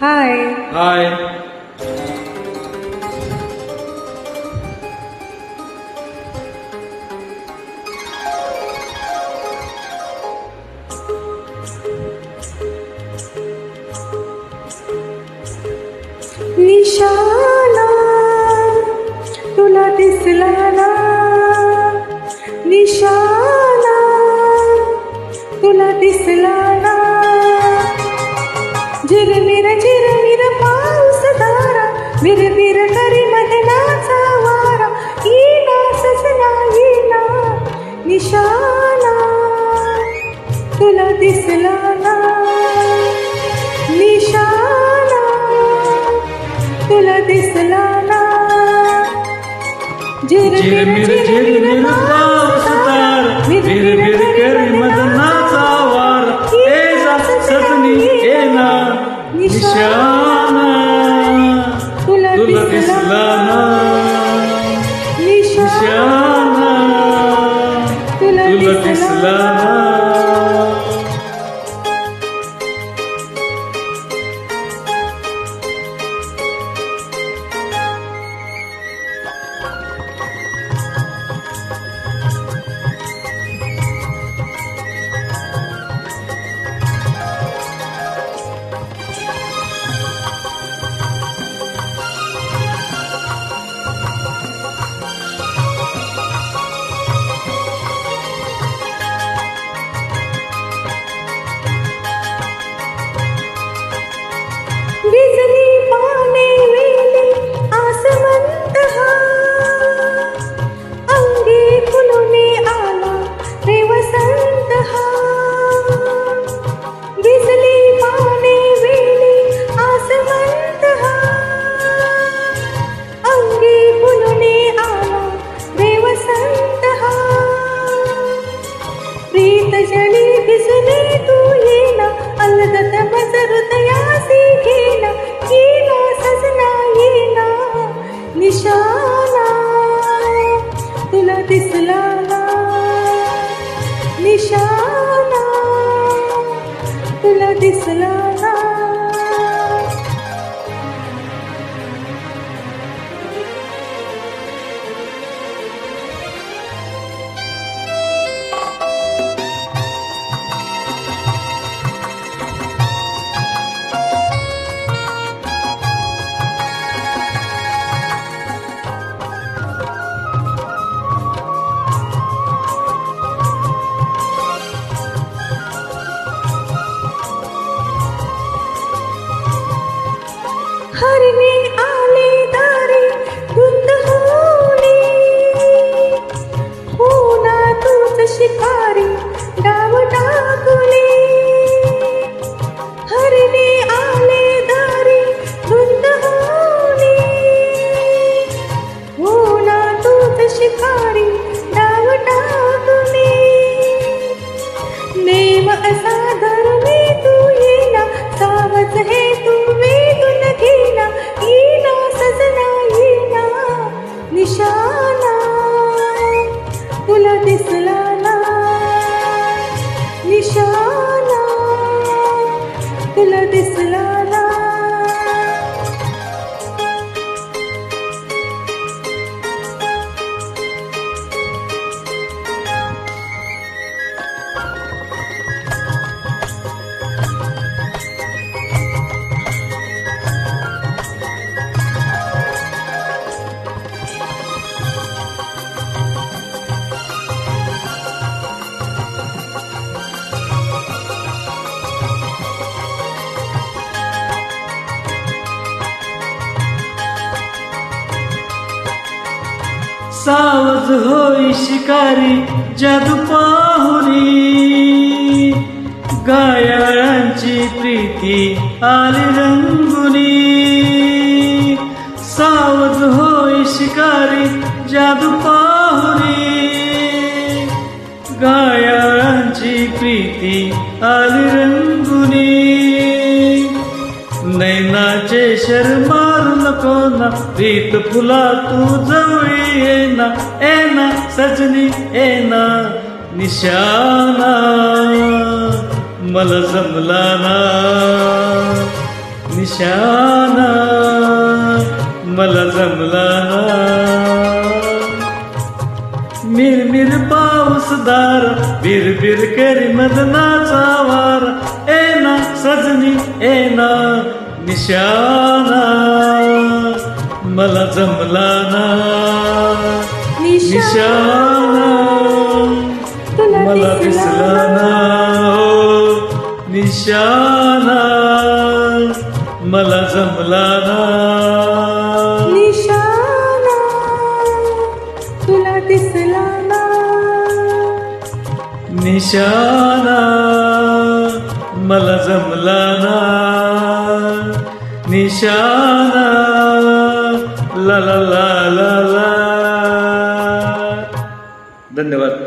Hi. Hi. নিশানা তোলা விறுவிற நரிமதி நாசாவாரா ஈனா சசனா ஈனா நிஷானா துலா திஸ்லானா நிஷானா துலா திஸ்லானா ஜிர மிர ஜிர மிர ராஸ்தார் விறுவிற look, it's love. निशाना लदिसलाना हर ने सावज होई शिकारी जादू पाहुरी गायाळांची प्रीती आली रंगुनी. सावज होई शिकारी जादू पाहुरी गायाळांची प्रीती आली रंगुनी. नैनाचे शर्मा प्रीत फुला तू जवळी येना एना सजनी एना निशाना. मला जमला ना निशाना. मला जमला ना. मिरमिर पाऊसदार बिरबिर करी मदनाचा वार. एना सजनी एना निशाना. मला जमला ना. निशाना मला दिसला ना. हो निशाना मला जमला ना. तुला दिसला ना. निशाना मला जमला ना. निशाना ला ला ला ला ला. धन्यवाद.